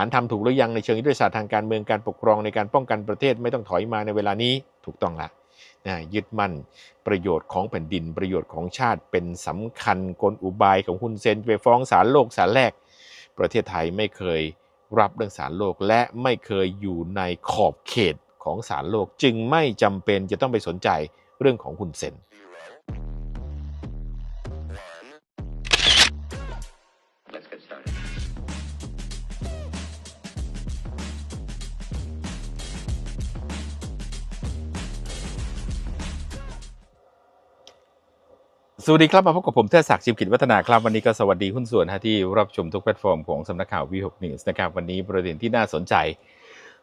ารทำถูกหรือยังในเชิงยุทธศาสตร์ทางการเมืองการปกครองในการป้องกันประเทศไม่ต้องถอยมาในเวลานี้ถูกต้องละนะยึดมั่นประโยชน์ของแผ่นดินประโยชน์ของชาติเป็นสำคัญกลอุบายของคุณเซนไปฟ้องศาลโลกศาลแรก ประเทศไทยไม่เคยรับเรื่องศาลโลกและไม่เคยอยู่ในขอบเขตของศาลโลก จึงไม่จำเป็นจะต้องไปสนใจเรื่องของคุณเซน สวัสดีครับมาพบกับผมเทิดศักดิ์ชิมกิจวัฒนาครับวันนี้ก็สวัสดีหุ้นส่วนที่รับชมทุกแพลตฟอร์มของสำนักข่าววีหกนิวส์นะครับวันนี้ประเด็นที่น่าสนใจ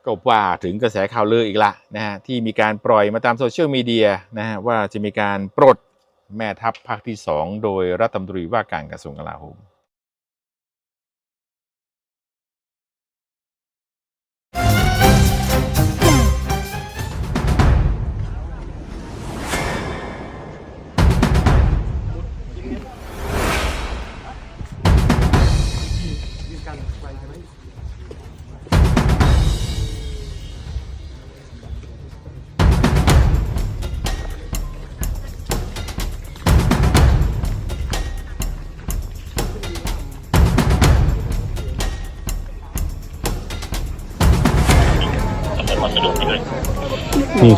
ก็ว่าถึงกระแสข่าวลืออีกละนะฮะที่มีการปล่อยมาตามโซเชียลมีเดียนะฮะว่าจะมีการปลดแม่ทัพภาคที่ 2 โดยรัฐมนตรีว่าการกระทรวงกลาโหม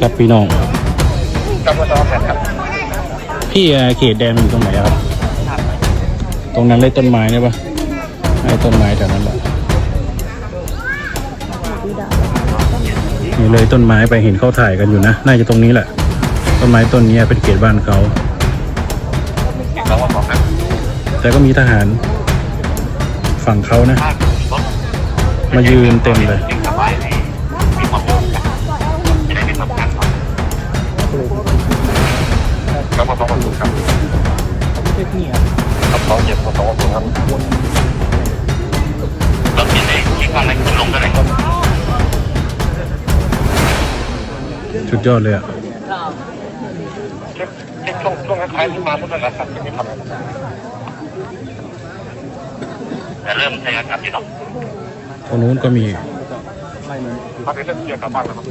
ครับพี่น้องพี่เอ่อเขตแดนมันอยู่ตรงไหนอะครับ ตรงนั้นเลยต้นไม้เนี่ยปะไอ้ต้นไม้แถวนั้นแหละนี่เลยต้นไม้ไปเห็นเขาถ่ายกันอยู่นะ น่าจะตรงนี้แหละ ต้นไม้ต้นนี้เป็นเขตบ้านเขา แต่ก็มีทหารฝั่งเขานะ มายืนเต็มเลย อขอบคุณครับรถที่ไหนที่ข้างในคุณลงกันไหนครับสุดยอดเลยอะเช็คเช็คช่วงช่วงท้ายๆที่มาเมื่อไหร่ครับยังไม่ทำแต่เริ่มใช้งานครับอยู่เนาะตรงนู้นก็มีมาเป็นเรื่องเกี่ยวกับบ้านแล้วครับ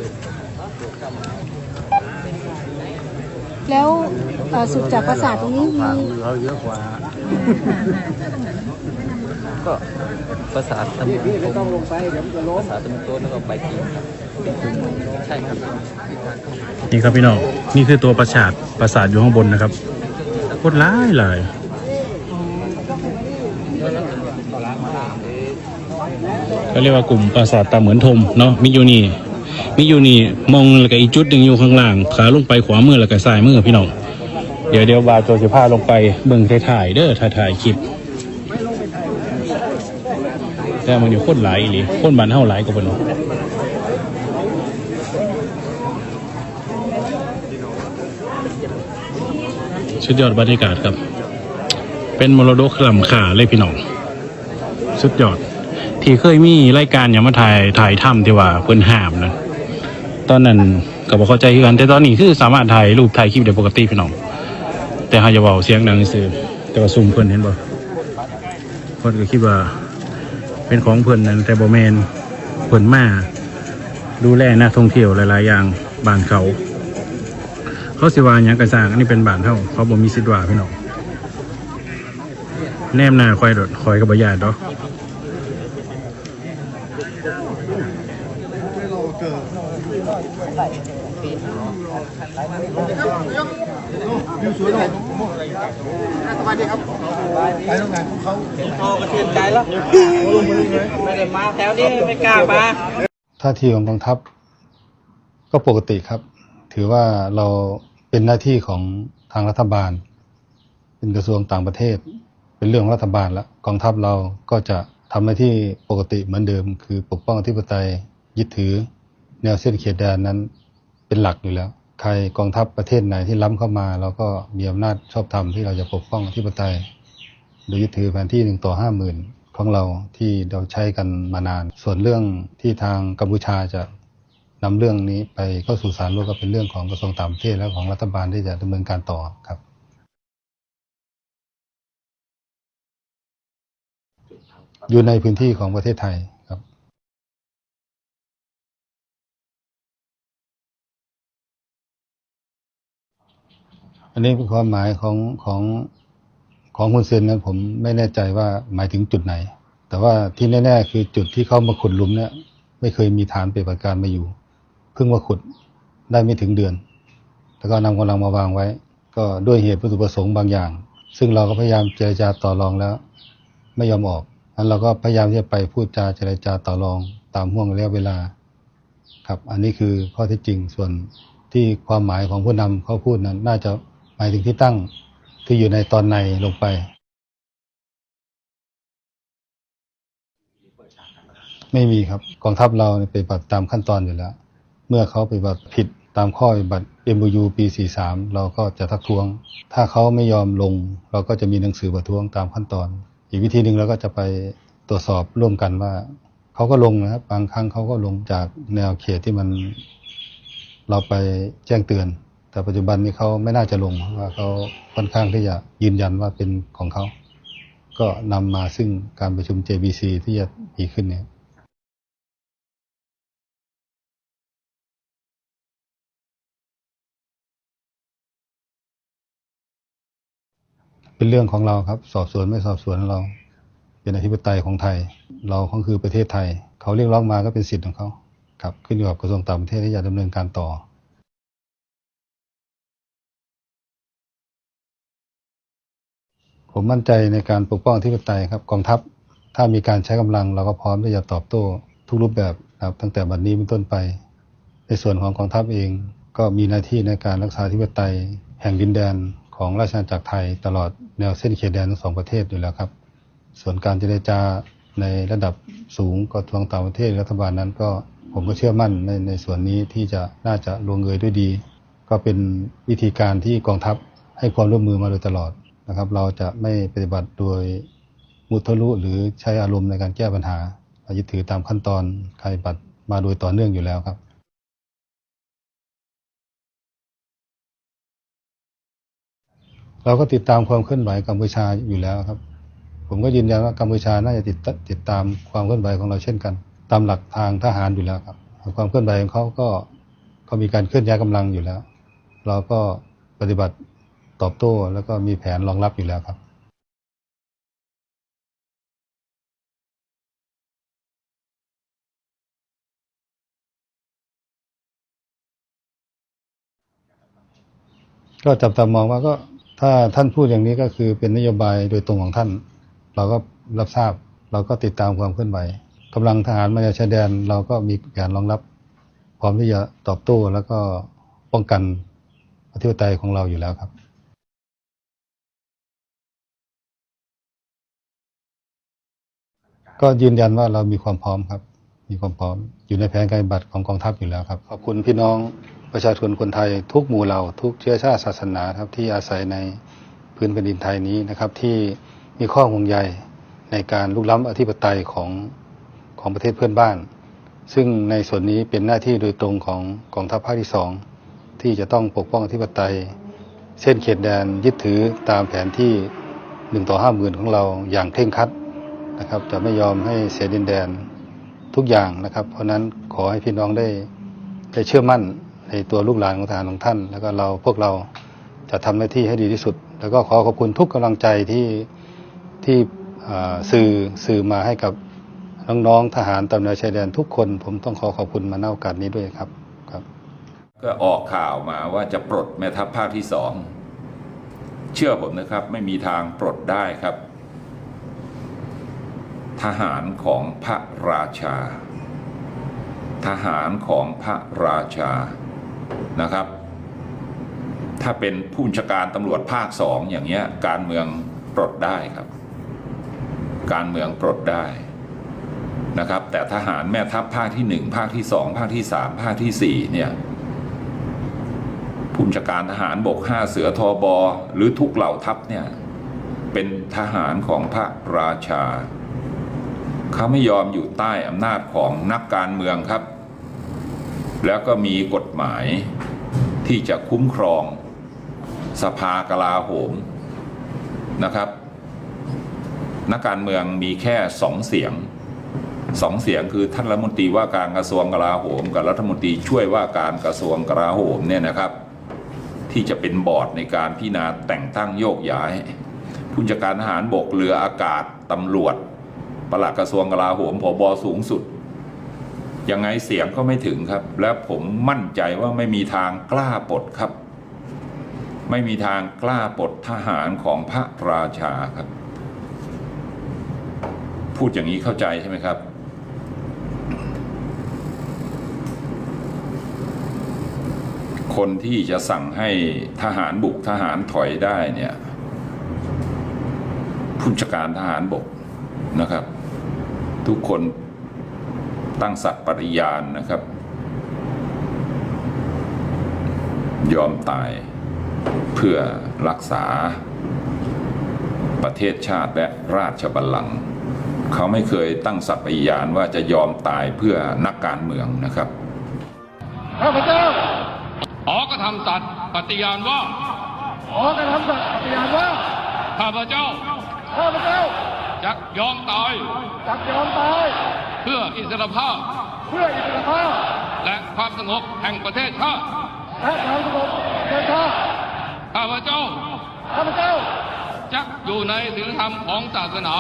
แล้วเอ่อสุดจากปราสาทตรงนี้มี เราเยอะกว่า ก็ภาษาตะมุตต้องลงไปเดี๋ยวมันจะล้มภาษาตะมุโตแล้วก็ไปกินครับใช่ครับนี่ครับพี่น้องนี่คือตัวประสาทประสาทอยู่ข้างบนนะครับโคตรหลายหลยเขาเรียกว่ากลุ่มปราสาทตาเหมือนทมเนาะมิยูนี่มิยูนี่มองแล้วก็อีกจุดหนึ่งอยู่ข้างล่าง ขาลงไปขวามือแล้วก็ซ้ายมือพี่น้อง เดี๋ยวเดี๋ยวบาโจสิพาลงไปเบิ่งถ่ายเด้อถ่ายๆคลิปแต่มันอยู่คตรหลายอีหลีโคตรบ้านเฮาหลายกว่าเพิ่นสุดยอดบรรยากาศครับ เป็นมรดกล้ำค่าเลยพี่น้อง สุดยอด ที่เคยมีรายการอย่างมาถ่ายถ่ายถ้ำที่ว่าเพิ่นห้ามนะตอนนั้นก็บอกเข้าใจกันแต่ตอนนี้คือสามารถถ่ายรูปถ่ายคลิปได้ปกติพี่น้อง แต่หาจะเบาเสียงดังซื่อแต่ว่าซุ่มเพิ่นเห็นบ่เพิ่นก็คิดว่า เป็นของเพิ่นนั่นแต่บ่แมนเพิ่นมาดูแลนักท่องเที่ยวหลาย ๆ อย่างบ้านเขา เขาสิว่าหยังกระสร้างอันนี้เป็นบ้านเฮาเขาบ่มีสิทธิ์ว่าพี่น้องแนมหน้าคอยดดคอยกับบ่ญาติดอก ท่าทีของกองทัพ ก็ปกติครับ ถือว่าเราเป็นหน้าที่ของทางรัฐบาล เป็นกระทรวงต่างประเทศ เป็นเรื่องรัฐบาลแล้วกองทัพเราก็จะทำหน้าที่ปกติเหมือนเดิม คือปกป้องอธิปไตยยึดถือ แนวเส้นเขตแดนนั้นเป็นหลักอยู่แล้ว ใครกองทัพประเทศไหนที่ล้ำเข้ามา เราก็มีอำนาจชอบธรรมที่เราจะปกป้องอธิปไตย หรือถือแผนที่หนึ่งต่อห้าหมื่นของเราที่เราใช้กันมานาน ส่วนเรื่องที่ทางกัมพูชาจะนำเรื่องนี้ไปเข้าสู่ศาลโลกก็เป็นเรื่องของกระทรวงต่างประเทศและของรัฐบาลที่จะดำเนินการต่อครับอยู่ในพื้นที่ของประเทศไทยครับ อันนี้เป็นความหมายของของ ของคุณเซนนั้นผมไม่แน่ใจว่าหมายถึงจุดไหน แต่ว่าที่แน่ๆคือจุดที่เขามาขุดหลุมเนี่ยไม่เคยมีฐานเปฏิบัติการมาอยู่ เพิ่งมาขุดได้ไม่ถึงเดือน แล้วก็นำกำลังมาวางไว้ ก็ด้วยเหตุวัตถุประสงค์บางอย่าง ซึ่งเราก็พยายามเจรจาต่อรองแล้ว ไม่ยอมออกอันเราก็พยายามที่จะไปพูดจาเจรจาต่อรองตามห่วงระยะเวลา ครับ อันนี้คือข้อเท็จจริงส่วนที่ความหมายของผู้นำเขาพูดนั้น น่าจะหมายถึงที่ตั้ง ที่อยู่ในตอนในลงไป ไม่มีครับกองทัพเราไปฏิบัติตามขั้นตอนอยู่แล้ว เมื่อเขาไปฏิบัติผิดตามข้อปฏิบัติ MOU ปี 43 เราก็จะทักท้วง ถ้าเขาไม่ยอมลง เราก็จะมีหนังสือประท้วงตามขั้นตอน อีกวิธีหนึ่งเราก็จะไปตรวจสอบร่วมกันว่า เขาก็ลงนะครับบางครั้งเขาก็ลงจากแนวเขตที่มันเราไปแจ้งเตือน แต่ปัจจุบันนี้เขาไม่น่าจะลงเพราะว่าเขาค่อนข้างที่จะยืนยันว่าเป็นของเขา ก็นำมาซึ่งการประชุม JBC ที่จะมีขึ้นเนี่ยเป็นเรื่องของเราครับ สอบสวนไม่สอบสวนเรา เป็นอธิปไตยของไทย เราก็คือประเทศไทย เขาเรียกร้องมาก็เป็นสิทธิ์ของเขาครับขึ้นอยู่กับกระทรวงต่างประเทศที่จะดำเนินการต่อ ผมมั่นใจในการปกป้องอธิปไตยครับกองทัพ ถ้ามีการใช้กำลังเราก็พร้อมที่จะตอบโต้ทุกรูปแบบครับตั้งแต่บัดนี้เป็นต้นไป ในส่วนของกองทัพเองก็มีหน้าที่ในการรักษาอธิปไตย แห่งดินแดนของราชอาณาจักรไทย ตลอดแนวเส้นเขตแดนทั้งสองประเทศอยู่แล้วครับ ส่วนการเจรจาในระดับสูงกระทรวงต่างประเทศรัฐบาลนั้นก็ผมก็เชื่อมั่นในในส่วนนี้ที่จะน่าจะลงเอยด้วยดี ก็เป็นวิธีการที่กองทัพให้ความร่วมมือมาโดยตลอด นะครับ เราจะไม่ปฏิบัติโดยมุทะลุหรือใช้อารมณ์ในการแก้ปัญหาเรายึดถือตามขั้นตอนการปฏิบัติมาโดยต่อเนื่องอยู่แล้วครับเราก็ติดตามความเคลื่อนไหวกัมพูชาอยู่แล้วครับ ผมก็ยืนยันว่ากัมพูชาน่าจะติดติดตามความเคลื่อนไหวของเราเช่นกัน ตามหลักทางทหารอยู่แล้วครับ ความเคลื่อนไหวของเขาก็ก็มีการเคลื่อนย้ายกำลังอยู่แล้ว เราก็ปฏิบัติ ตอบโต้แล้วก็มีแผนรองรับอยู่แล้วครับก็จับตามองว่าก็ถ้าท่านพูดอย่างนี้ก็คือเป็นนโยบายโดยตรงของท่าน เราก็รับทราบเราก็ติดตามความเคลื่อนไหวกำลังทหารมาจากชายแดนเราก็มีแผนรองรับ พร้อมที่จะตอบโต้แล้วก็ป้องกันอธิปไตยของเราอยู่แล้วครับ ก็ยืนยันว่าเรามีความพร้อมครับ มีความพร้อม อยู่ในแผนการปฏิบัติของกองทัพอยู่แล้วครับ ขอบคุณพี่น้องประชาชนคนไทยทุกหมู่เหล่าทุกเชื้อชาติศาสนาครับที่อาศัยในพื้นแผ่นดินไทยนี้นะครับ ที่มีข้อห่วงใยในการลุกล้ำอธิปไตยของของประเทศเพื่อนบ้าน ซึ่งในส่วนนี้เป็นหน้าที่โดยตรงของกองทัพภาคที่สองที่จะต้องปกป้องอธิปไตย เส้นเขตแดนยึดถือตามแผนที่หนึ่งต่อห้าหมื่นของเราอย่างเคร่งครัด นะครับ จะไม่ยอมให้เสียดินแดนทุกอย่างนะครับ เพราะนั้นขอให้พี่น้องได้ได้เชื่อมั่นในตัวลูกหลานของทหารของท่าน แล้วก็เราพวกเราจะทำหน้าที่ให้ดีที่สุด แล้วก็ขอขอบคุณทุกกำลังใจที่ที่สื่อสื่อมาให้กับน้องๆทหารตำแหน่งชายแดนทุกคน ผมต้องขอขอบคุณมาณโอกาสนี้ด้วยครับครับ ก็ออกข่าวมาว่าจะปลดแม่ทัพภาคที่สองเชื่อผมนะครับ ไม่มีทางปลดได้ครับ ทหารของพระราชา ทหารของพระราชานะครับ ถ้าเป็นผู้บัญชาการตำรวจภาคสองอย่างเงี้ยการเมืองปลดได้ครับ การเมืองปลดได้นะครับ แต่ทหารแม่ทัพภาคที่หนึ่งภาคที่สองภาคที่สามภาคที่สี่เนี่ยผู้บัญชาการทหารบกห้าเสือทอบอหรือทุกเหล่าทัพเนี่ยเป็นทหารของพระราชา เขาไม่ยอมอยู่ใต้อำนาจของนักการเมืองครับ แล้วก็มีกฎหมายที่จะคุ้มครองสภากลาโหมนะครับ นักการเมืองมีแค่สองเสียงสองเสียงคือท่านรัฐมนตรีว่าการกระทรวงกลาโหม กับรัฐมนตรีช่วยว่าการกระทรวงกลาโหมเนี่ยนะครับ ที่จะเป็นบอร์ดในการพิจารณาแต่งตั้งโยกย้ายผู้จัดการทหารบกเรืออากาศตำรวจ ปลัดกระทรวงกลาโหมผบสูงสุด ยังไงเสียงก็ไม่ถึงครับ และผมมั่นใจว่าไม่มีทางกล้าปลดครับ ไม่มีทางกล้าปลดทหารของพระราชาครับ พูดอย่างนี้เข้าใจใช่ไหมครับคนที่จะสั่งให้ทหารบุกทหารถอยได้เนี่ยผู้จัดการทหารบกนะครับ ทุกคนตั้งสัตย์ปฏิญาณนะครับ ยอมตายเพื่อรักษาประเทศชาติและราชบัลลังก์เขาไม่เคยตั้งสัตย์ปฏิญาณว่าจะยอมตายเพื่อนักการเมืองนะครับข้าพเจ้าขอกระทำสัตย์ปฏิญาณว่าขอกระทำสัตย์ปฏิญาณว่าข้าพเจ้าข้าพเจ้า จะยอมตาย จักยอมตาย เพื่ออิสรภาพ เพื่ออิสรภาพ และความสงบแห่งประเทศชาติและความสงบแห่งชาติข้าพเจ้าข้าพเจ้าจะอยู่ในศีลธรรมของศาสนา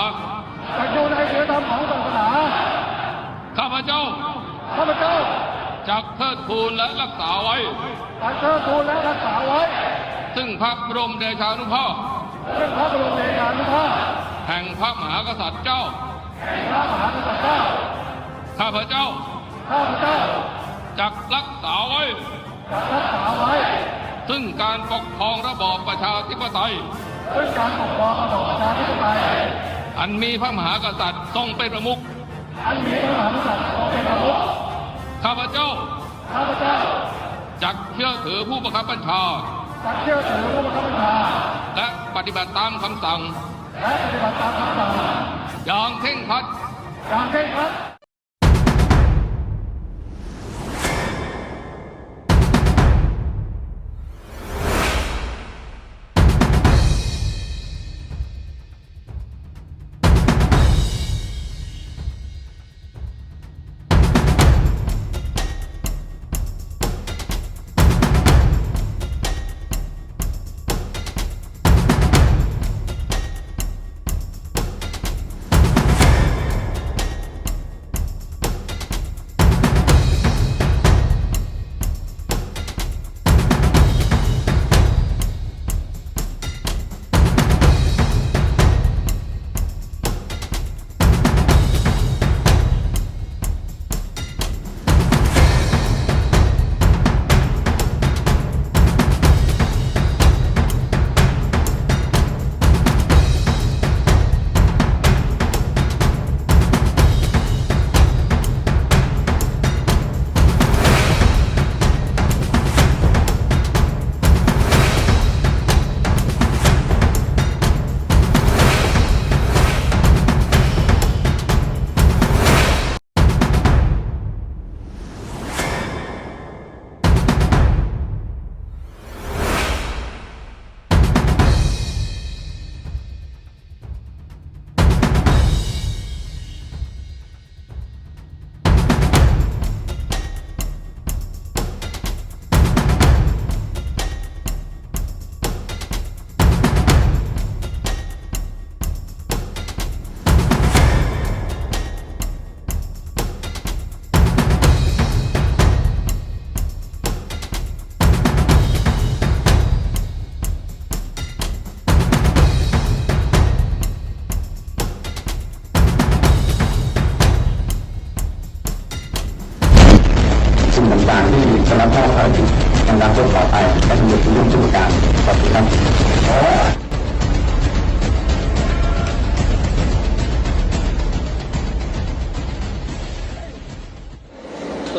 จักอยู่ในศีลธรรมของศาสนาข้าพเจ้าข้าพเจ้าจะเทิดทูนและรักษาไว้จักเชิดทูลและรักษาไว้ ซึ่งพระบรมเดชานุภาพเรื่องพระบรมเดชานุภาพ แห่งพระมหากษัตริย์เจ้าพระมหากษัตริย์เจ้า ข้าพเจ้า ข้าพเจ้าจะรักษาไว้จักรักษาไว้ซึ่งการปกครองระบอบประชาธิปไตยซึ่งการปกครองระบอบประชาธิปไตยอันมีพระมหากษัตริย์ทรงเป็นประมุข อันมีพระมหากษัตริย์ทรงเป็นประมุขข้าพเจ้าข้าพเจ้าจักเชื่อถือผู้บังคับบัญชาจักเชื่อถือผู้บังคับบัญชา และปฏิบัติตามคำสั่ง และปฏิบัติตามคำสั่งอย่างเคร่งครัดอย่างเคร่งครัด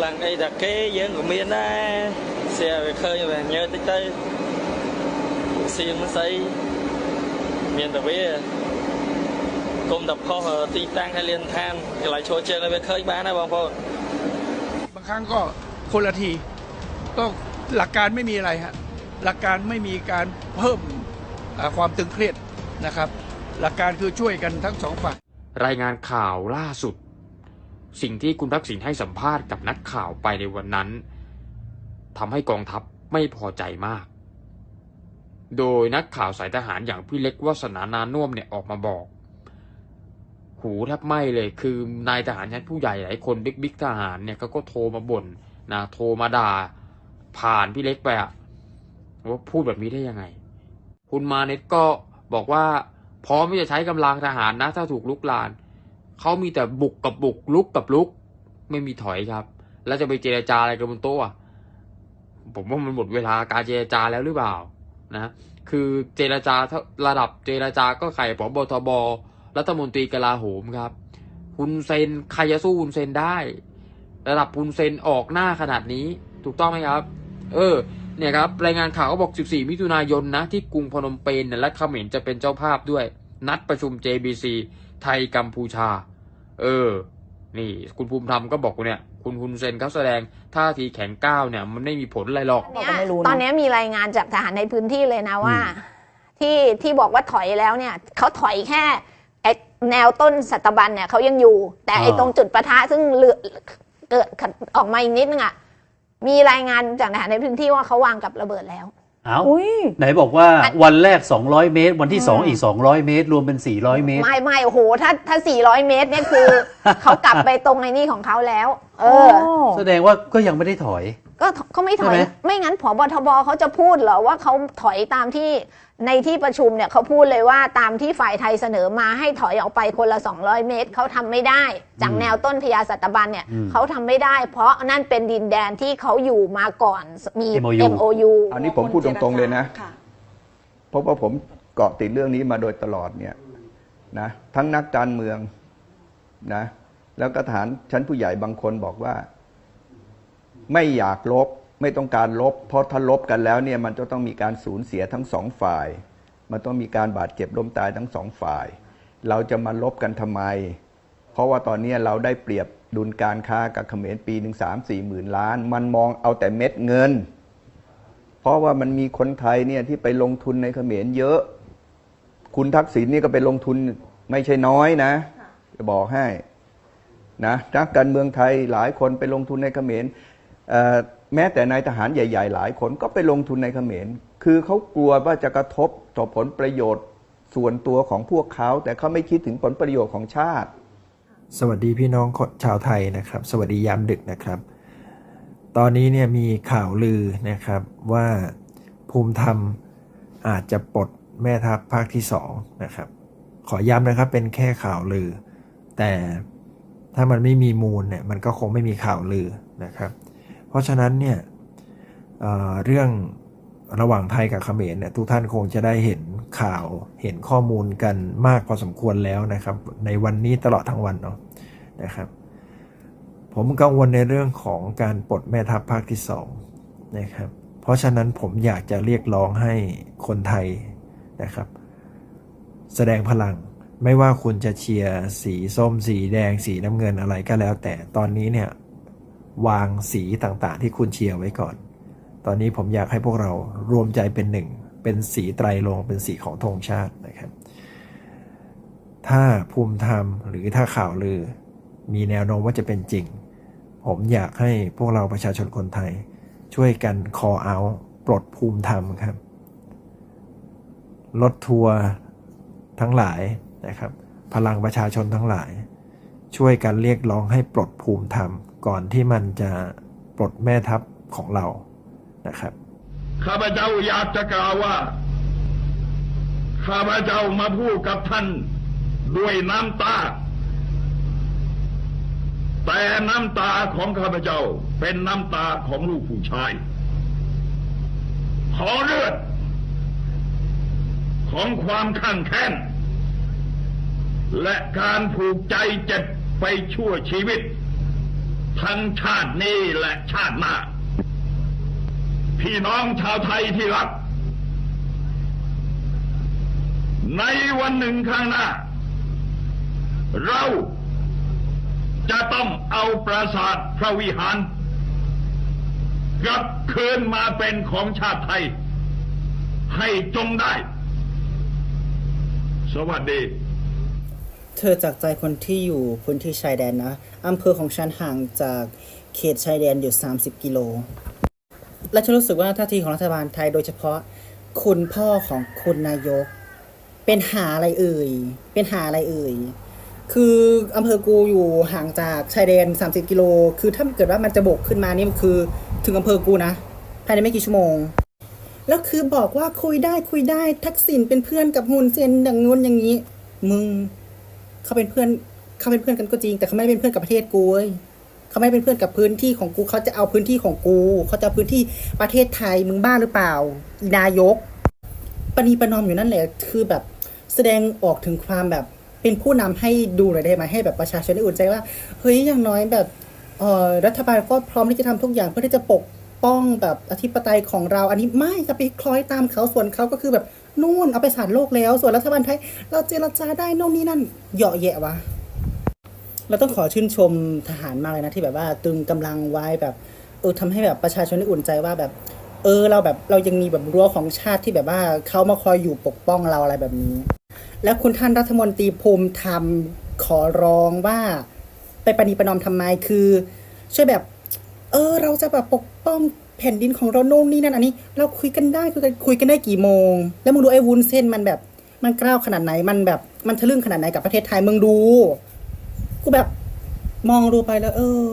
ลังไอ้ตะเกยเยอะของมียนะเสียไปเคยแบบเยอะติ๊กเต้เสียมันใส่มียนตะเวียกลมดับข้อตีตั้งให้เรียนแทานหลายโชว์เจอเลยไปเคยบ้านนะบางพอบางครั้งก็คนละทีก็หลักการไม่มีอะไรฮะหลักการไม่มีการเพิ่มความตึงเครียดนะครับ หลักการคือช่วยกันทั้งสองฝ่ายรายงานข่าวล่าสุด สิ่งที่คุณทักษิณให้สัมภาษณ์กับนักข่าวไปในวันนั้นทำให้กองทัพไม่พอใจมาก โดยนักข่าวสายทหารอย่างพี่เล็กวัฒนานานุ่มเนี่ยออกมาบอก หูแทบไหมเลยคือนายทหารชั้นผู้ใหญ่หลายคนบิ๊กบิ๊กทหารเนี่ยเขาก็โทรมาบ่นนะโทรมาด่าผ่านพี่เล็กไปอะว่าพูดแบบนี้ได้ยังไง คุณมาเน็ตก็บอกว่าพร้อมที่จะใช้กำลังทหารนะถ้าถูกลุกลาน เขามีแต่บุกกับบุกลุกกับลุก ไม่มีถอยครับ แล้วจะไปเจรจาอะไรกันบนโต๊ะผมว่ามันหมดเวลาการเจรจาแล้วหรือเปล่านะคือเจรจาถ้าระดับเจรจาก็ใครผบทบรัฐมนตรีกลาโหมครับคุณเซนใครจะสู้คุณเซนได้ ระดับคุณเซนออกหน้าขนาดนี้ ถูกต้องไหมครับ เออ เนี่ยครับ รายงานข่าวก็บอก 14 มิถุนายนนะ ที่กรุงพนมเปญเนี่ยและเขมรจะเป็นเจ้าภาพด้วย นัดประชุม JBC ไทยกัมพูชา เออ นี่ คุณภูมิธรรมก็บอกว่าเนี่ย คุณคุณเซนเขาแสดงท่าทีแข็งก้าวเนี่ย มันไม่มีผลอะไรหรอกเนี่ยตอนนี้มีรายงานจากทหารในพื้นที่เลยนะว่า ที่ที่บอกว่าถอยแล้วเนี่ยเขาถอยแค่ไอ้แนวต้นสัตบันเนี่ยเขายังอยู่ แต่ไอ้อ่า ตรงจุดประทะซึ่งเหลือเกิดออกมาอีกนิดนึงอะมีรายงานจากทหารในพื้นที่ว่าเขาวางกับระเบิดแล้ว เอ้าอุ้ยไหนบอกว่าอันวันแรก 200 เมตร วันที่อืม2อีก 200 เมตร รวมเป็น 400 เมตร ไม่ไม่โอ้โห ถ้าถ้า 400 เมตรเนี่ยคือ เขากลับไปตรงไอ้นี่ของเขาแล้ว เออ แสดงว่าก็ยังไม่ได้ถอย ก็เขาไม่ถอย ใช่ไหม ไม่งั้นผบทบเขาจะพูดเหรอว่าเขาถอยตามที่ในที่ประชุมเนี่ยเขาพูดเลยว่าตามที่ฝ่ายไทยเสนอมาให้ถอยออกไปคนละ 200 เมตรเขาทำไม่ได้ จากแนวต้นพญาสัตบันเนี่ยอืมเขาทำไม่ได้ เพราะนั่นเป็นดินแดนที่เขาอยู่มาก่อนมี MOU MOU อันนี้ผมพูดตรงๆเลยนะเพราะว่าผมเกาะติดเรื่องนี้มาโดยตลอดเนี่ยนะทั้งนักการเมืองนะแล้วก็ทหารชั้นผู้ใหญ่บางคนบอกว่า ไม่อยากลบ ไม่ต้องการลบ เพราะถ้าลบกันแล้วเนี่ยมันจะต้องมีการสูญเสียทั้งสองฝ่าย มันต้องมีการบาดเจ็บล้มตายทั้งสองฝ่าย เราจะมาลบกันทำไม เพราะว่าตอนนี้เราได้เปรียบดุลการค้ากับเขมรปีหนึ่งสามสี่หมื่นล้าน มันมองเอาแต่เม็ดเงิน เพราะว่ามันมีคนไทยเนี่ยที่ไปลงทุนในเขมรเยอะ คุณทักษิณนี่ก็ไปลงทุนไม่ใช่น้อยนะ จะบอกให้นะนักการเมืองไทยหลายคนไปลงทุนในเขมร แม้แต่นายทหารใหญ่ ๆ หลายคนก็ไปลงทุนในเขมร คือเขากลัวว่าจะกระทบต่อผลประโยชน์ส่วนตัวของพวกเขา แต่เขาไม่คิดถึงผลประโยชน์ของชาติ สวัสดีพี่น้องชาวไทยนะครับ สวัสดียามดึกนะครับ ตอนนี้เนี่ยมีข่าวลือนะครับว่าภูมิธรรมอาจจะปลดแม่ทัพภาคที่สองนะครับขอย้ำนะครับเป็นแค่ข่าวลือ แต่ถ้ามันไม่มีมูลเนี่ยมันก็คงไม่มีข่าวลือนะครับ ราะฉะนั้นเนี่ยเเรื่องระหว่างไทยกับเขมรเนี่ยทุกท่านคงจะได้เห็นข่าวเห็นข้อมูลกันมากพอสมควรแล้วนะครับ ในวันนี้ตลอดทั้งวันเนาะนะครับ ผมกังวลในเรื่องของการปลดแม่ทัพภาคที่สองนะครับเพราะฉะนั้นผมอยากจะเรียกร้องให้คนไทยนะครับ แสดงพลังไม่ว่าคุณจะเชียร์สีส้มสีแดงสีน้ำเงินอะไรก็แล้ว แต่ตอนนี้เนี่ย วางสีต่างๆ ที่คุณเชียร์ไว้ก่อน ตอนนี้ผมอยากให้พวกเรารวมใจเป็นหนึ่ง เป็นสีไตรรงเป็นสีของธงชาตินะครับ ถ้าภูมิธรรมหรือถ้าข่าวลือ มีแนวโน้มว่าจะเป็นจริง ผมอยากให้พวกเราประชาชนคนไทย ช่วยกัน call out ปลดภูมิธรรมครับรถทัวร์ทั้งหลายนะครับ พลังประชาชนทั้งหลาย ช่วยกันเรียกร้องให้ปลดภูมิธรรม ก่อนที่มันจะปลดแม่ทัพของเรานะครับข้าพเจ้าอยากจะกล่าวว่า ข้าพเจ้ามาพูดกับท่านด้วยน้ำตา แต่น้ำตาของข้าพเจ้าเป็นน้ำตาของลูกผู้ชาย ขอเลือด ของความขังแค้นและการผูกใจเจ็บไปชั่วชีวิต ทั้งชาตินี้และชาติหน้า พี่น้องชาวไทยที่รัก ในวันหนึ่งข้างหน้า เราจะต้องเอาปราสาทพระวิหาร กลับคืนมาเป็นของชาติไทย ให้จงได้ สวัสดี เธอจากใจคนที่อยู่พื้นที่ชายแดนนะอำเภอของฉันห่างจากเขตชายแดนอยู่ 30 กิโล และฉันรู้สึกว่าท่าทีของรัฐบาลไทยโดยเฉพาะคุณพ่อของคุณนายก เป็นหาอะไรเอ่ย เป็นหาอะไรเอ่ย คืออำเภอกูอยู่ห่างจากชายแดน 30 กิโล คือถ้าเกิดว่ามันจะบกขึ้นมานี่คือถึงอำเภอกูนะภายในไม่กี่ชั่วโมง แล้วคือบอกว่าคุยได้คุยได้ทักษิณเป็นเพื่อนกับฮุนเซนอย่างงู้นอย่างนี้ มึง เขาเป็นเพื่อนเขาเป็นเพื่อนกันก็จริง แต่เขาไม่ได้เป็นเพื่อนกับประเทศกูเว้ยเขาไม่เป็นเพื่อนกับพื้นที่ของกูเขาจะเอาพื้นที่ของกูเขาจะเอาพื้นที่ประเทศไทยมึงบ้าหรือเปล่าอีนายกปณีประนอมอยู่นั่นแหละคือแบบแสดงออกถึงความแบบเป็นผู้นำให้ดูหน่อยได้ไหมให้แบบประชาชนได้อุ่นใจว่าเฮ้ยอย่างน้อยแบบเออรัฐบาลก็พร้อมที่จะทำทุกอย่างเพื่อที่จะปก ป้องแบบอธิปไตยของเรา อันนี้ไม่จะไปคล้อยตามเขาส่วนเขาก็คือแบบนู่นเอาไปสารโลกแล้ว ส่วนรัฐบาลไทย เราเจรจาได้โน่นนี่นั่นเหยาะแยะวะเราต้องขอชื่นชมทหารมากเลยนะที่แบบว่าตึงกำลังไว้แบบเออทำให้แบบประชาชนได้อุ่นใจว่าแบบ เออเราแบบเรายังมีแบบรั้วของชาติที่แบบว่าเขามาคอยอยู่ปกป้องเราอะไรแบบนี้ แล้วคุณท่านรัฐมนตรีภูมิธรรมขอร้องว่า ไปประนีประนอมทำไมคือช่วยแบบ เออ เราจะแบบปกป้องแผ่นดินของเราโน่นนี่นั่นอันนี้ เราคุยกันได้คุยกันคุยกันได้กี่โมง แล้วมึงดูไอ้วุ้นเส้นมันแบบ มันกล้าวขนาดไหนมันแบบมันทะลึ่งขนาดไหนกับประเทศไทยมึงดูกูแบบมองดูไปแล้ว เออ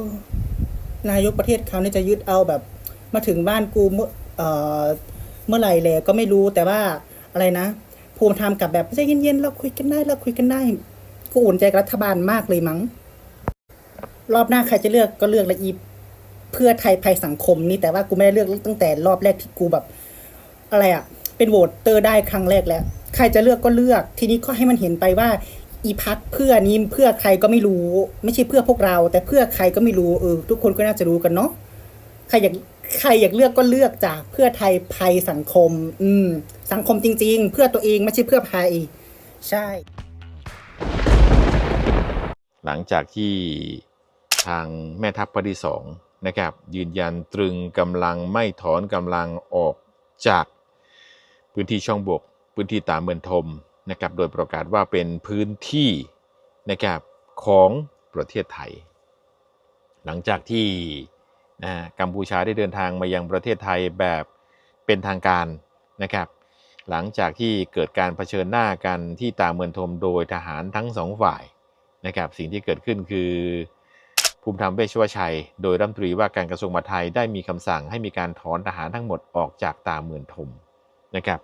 นายกประเทศเขาเนี่ยจะยึดเอาแบบ มาถึงบ้านกูเมื่อเอ่อเมื่อไหร่เลยก็ไม่รู้แต่ว่าอะไรนะภูมิธรรมกับแบบใจเย็นๆเราคุยกันได้เราคุยกันได้กูอุ่นใจรัฐบาลมากเลยมั้ง รอบหน้าใครจะเลือกก็เลือกละอี เพื่อไทยภัยสังคมนี่แต่ว่ากูไม่ได้เลือกตั้งแต่รอบแรกที่กูแบบ อะไรอะเป็นโหวตเตอร์ได้ครั้งแรกแล้ว ใครจะเลือกก็เลือก ทีนี้ก็ให้มันเห็นไปว่า อีพักเพื่อนี้เพื่อใครก็ไม่รู้ ไม่ใช่เพื่อพวกเรา แต่เพื่อใครก็ไม่รู้เออทุกคนก็น่าจะรู้กันเนาะใครอยากใครอยากเลือกก็เลือกจากเพื่อไทยภัยสังคม อืม สังคมจริง ๆ เพื่อตัวเองไม่ใช่เพื่อภัย ใช่ หลังจากที่ทางแม่ทัพภาคที่สอง นะครับ ยืนยันตรึงกำลังไม่ถอนกำลังออกจากพื้นที่ช่องบก พื้นที่ตามเมืองทมนะครับ โดยประกาศว่าเป็นพื้นที่นะครับของประเทศไทย หลังจากที่นะกัมพูชาได้เดินทางมายังประเทศไทยแบบเป็นทางการนะครับ หลังจากที่เกิดการเผชิญหน้ากันที่ตามเมืองทมโดยทหารทั้งสองฝ่ายนะครับ สิ่งที่เกิดขึ้นคือ ภูมิธรรมเวชวชัย โดยรัฐมนตรีว่าการกระทรวงมหาดไทยได้มีคำสั่งให้มีการถอนทหารทั้งหมดออกจากตาเมืองทมนะครับ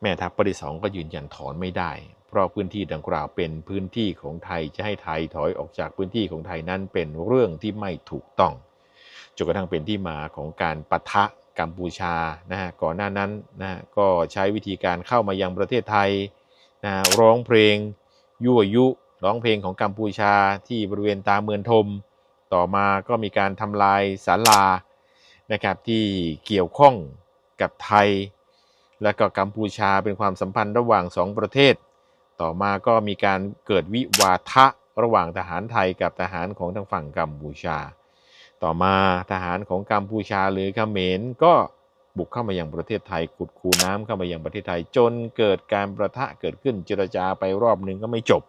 แม่ทัพภาคที่สองก็ยืนยันถอนไม่ได้ เพราะพื้นที่ดังกล่าวเป็นพื้นที่ของไทยจะให้ไทยถอยออกจากพื้นที่ของไทยนั้นเป็นเรื่องที่ไม่ถูกต้องจนกระทั่งเป็นที่มาของการปะทะกัมพูชานะฮะก่อนหน้านั้นนะฮะก็ใช้วิธีการเข้ามายังประเทศไทยนะร้องเพลงยั่วยุร้องเพลงของกัมพูชาที่บริเวณตาเมืองทม ต่อมาก็มีการทำลายศาลานะครับที่เกี่ยวข้องกับไทย และก็กัมพูชาเป็นความสัมพันธ์ระหว่างสองประเทศ ต่อมาก็มีการเกิดวิวาทะระหว่างทหารไทยกับทหารของทางฝั่งกัมพูชา ต่อมาทหารของกัมพูชาหรือเขมรก็บุกเข้ามายังประเทศไทยขุดคูน้ำเข้ามายังประเทศไทย จนเกิดการประทะเกิดขึ้นเจรจาไปรอบนึงก็ไม่จบ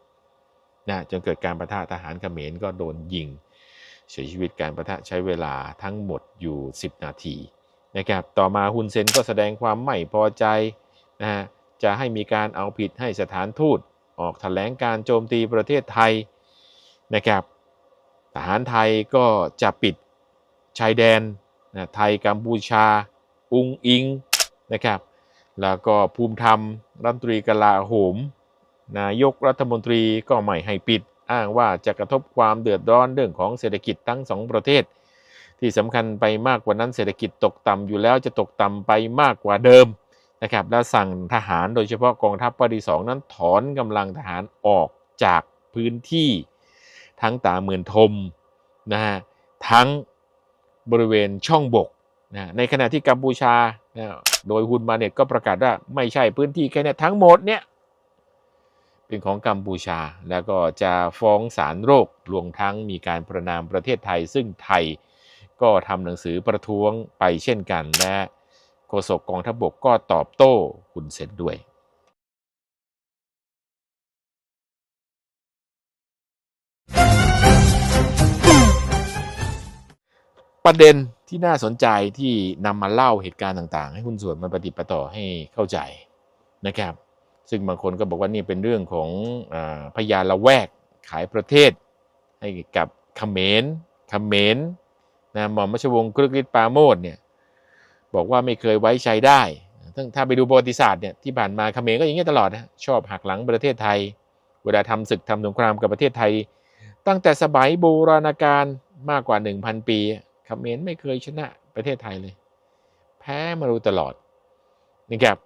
นะจนเกิดการประทะทหารเขมรก็โดนยิง เสียชีวิตการประทะใช้เวลาทั้งหมดอยู่ 10 นาทีนะครับต่อมาฮุนเซนก็แสดงความไม่พอใจนะฮะจะให้มีการเอาผิดให้สถานทูตออกแถลงการโจมตีประเทศไทยนะครับทหารไทยก็จะปิดชายแดนนะไทยกัมพูชา อุงอิงนะครับแล้วก็ภูมิธรรมรัฐมนตรีกลาโหม นายกรัฐมนตรีก็ไม่ให้ปิด อ้างว่าจะกระทบความเดือดร้อนเรื่องของเศรษฐกิจทั้งสองประเทศ ที่สำคัญไปมากกว่านั้นเศรษฐกิจตกต่ำอยู่แล้วจะตกต่ำไปมากกว่าเดิมนะครับและสั่งทหารโดยเฉพาะกองทัพภาคที่สองนั้นถอนกำลังทหารออกจากพื้นที่ ทั้งตาเมือนทมนะฮะทั้งบริเวณช่องบกนะในขณะที่กัมพูชานะโดยฮุนมาเน็ตก็ประกาศว่าไม่ใช่พื้นที่แค่เนี้ทั้งหมดเนี่ย เป็นของกัมพูชา แล้วก็จะฟ้องศาลโรครวมทั้งมีการประนามประเทศไทย ซึ่งไทยก็ทำหนังสือประท้วงไปเช่นกัน และโฆษกกองทัพบกก็ตอบโต้คุณเซนด้วยประเด็นที่น่าสนใจที่นำมาเล่าเหตุการณ์ต่างๆ ให้คุณส่วนมาปฏิประต่อให้เข้าใจนะครับ ซึ่งบางคนก็บอกว่านี่เป็นเรื่องของอพยาละแวกขายประเทศ ให้กับเขมรเขมรนะหม่อมราชวงศ์กฤษฤทธิ์ปาโมทเนี่ยบอกว่าไม่เคยไว้ใจได้ซึ่งถ้าไปดูประวัติศาสตร์เนี่ยที่ผ่านมาเขมรก็อย่างนี้ตลอดนะชอบหักหลังประเทศไทย เวลาทำศึกทำสงครามกับประเทศไทย ตั้งแต่สมัยโบราณกาลมากกว่า 1,000 ปีเขมรไม่เคยชนะประเทศไทยเลย แพ้มาโดยตลอดนะครับ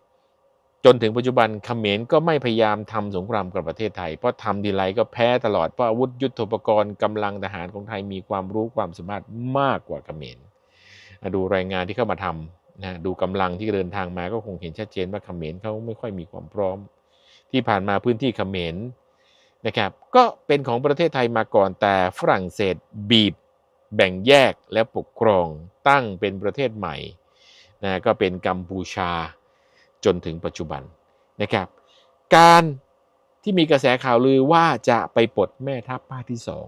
จนถึงปัจจุบันเขมรก็ไม่พยายามทำสงครามกับประเทศไทย เพราะทำทีไรก็แพ้ตลอด เพราะอาวุธยุทโธปกรณ์กำลังทหารของไทยมีความรู้ความสามารถมากกว่าเขมรดูรายงานที่เข้ามาทำนะดูกำลังที่เดินทางมาก็คงเห็นชัดเจนว่าเขมรเขาไม่ค่อยมีความพร้อม ที่ผ่านมาพื้นที่เขมรนะครับก็เป็นของประเทศไทยมาก่อนแต่ฝรั่งเศสบีบ แบ่งแยกและปกครองตั้งเป็นประเทศใหม่นะก็เป็นกัมพูชา จนถึงปัจจุบันนะครับ การที่มีกระแสข่าวลือว่าจะไปปลดแม่ทัพภาคที่สอง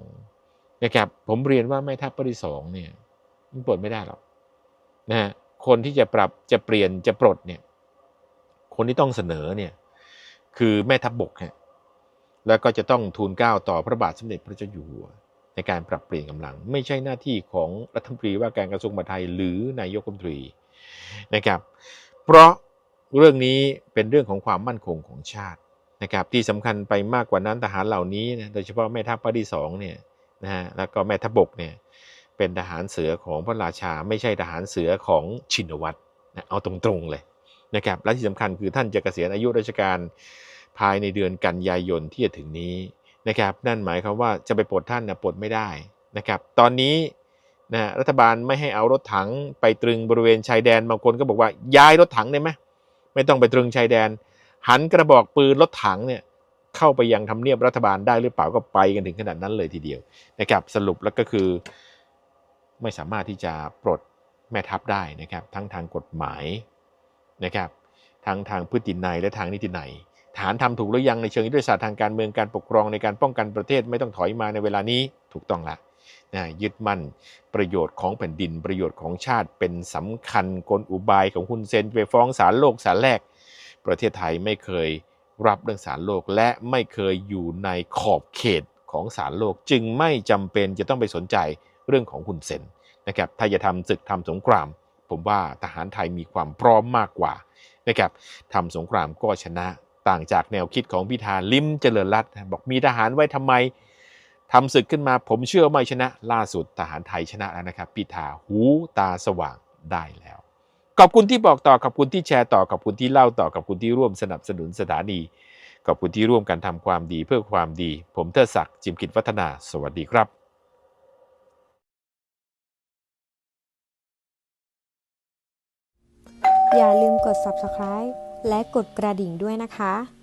นะครับผมเรียนว่าแม่ทัพภาคที่สองเนี่ยมันปลดไม่ได้หรอกนะฮะคนที่จะปรับจะเปลี่ยนจะปลดเนี่ยคนที่ต้องเสนอเนี่ยคือแม่ทัพบบกฮะแล้วก็จะต้องทูลเกล้าต่อพระบาทสมเด็จพระเจ้าอยู่หัว ในการปรับเปลี่ยนกำลัง ไม่ใช่หน้าที่ของรัฐมนตรีว่าการกระทรวงมหาดไทยหรือนายกรัฐมนตรีนะครับ เพราะ เรื่องนี้เป็นเรื่องของความมั่นคงของชาตินะครับที่สำคัญไปมากกว่านั้นทหารเหล่านี้นะโดยเฉพาะแม่ทัพภาคที่สองเนี่ยนะฮะแล้วก็แม่ทัพบกเนี่ยเป็นทหารเสือของพระราชา ไม่ใช่ทหารเสือของชินวัตรนะเอาตรงๆเลยนะครับและที่สำคัญคือท่านจะเกษียณอายุราชการภายในเดือนกันยายนที่จะถึงนี้นะครับนั่นหมายความว่าจะไปปลดท่านนะปลดไม่ได้นะครับตอนนี้นะรัฐบาลไม่ให้เอารถถังไปตรึงบริเวณชายแดนบางคนก็บอกว่าย้ายรถถังได้ไหม ไม่ต้องไปตรึงชายแดน หันกระบอกปืนรถถังเนี่ยเข้าไปยังทำเนียบรัฐบาลได้หรือเปล่าก็ไปกันถึงขนาดนั้นเลยทีเดียวนะครับสรุปแล้วก็คือ ไม่สามารถที่จะปลดแม่ทัพได้นะครับทั้งทางกฎหมายนะครับทั้งทางพฤตินัยและทางนิติในฐานทำถูกหรือยังในเชิงยุทธศาสตร์ทางการเมืองการปกครองในการป้องกันประเทศไม่ต้องถอยมาในเวลานี้ถูกต้องละ นะยึดมั่นประโยชน์ของแผ่นดินประโยชน์ของชาติเป็นสำคัญกลอุบายของคุณเซนไปฟ้องศาลโลกศาลแรก ประเทศไทยไม่เคยรับเรื่องศาลโลกและไม่เคยอยู่ในขอบเขตของศาลโลก จึงไม่จำเป็นจะต้องไปสนใจเรื่องของคุณเซนนะครับถ้าจะทำศึกทำสงคราม ผมว่าทหารไทยมีความพร้อมมากกว่านะครับทำสงครามก็ชนะต่างจากแนวคิดของพิธาลิมเจริญรัตน์บอกมีทหารไว้ทำไม ทำศึกขึ้นมาผมเชื่อไม่ชนะล่าสุดทหารไทยชนะแล้วนะครับพิธาหูตาสว่างได้แล้ว ขอบคุณที่บอกต่อขอบคุณที่แชร์ต่อขอบคุณที่เล่าต่อขอบคุณที่ร่วมสนับสนุนสถานีขอบคุณที่ร่วมกันทำความดีเพื่อความดี ผมเทิดศักดิ์จิมกิจวัฒนา สวัสดีครับอย่าลืมกด subscribe และกดกระดิ่งด้วยนะคะ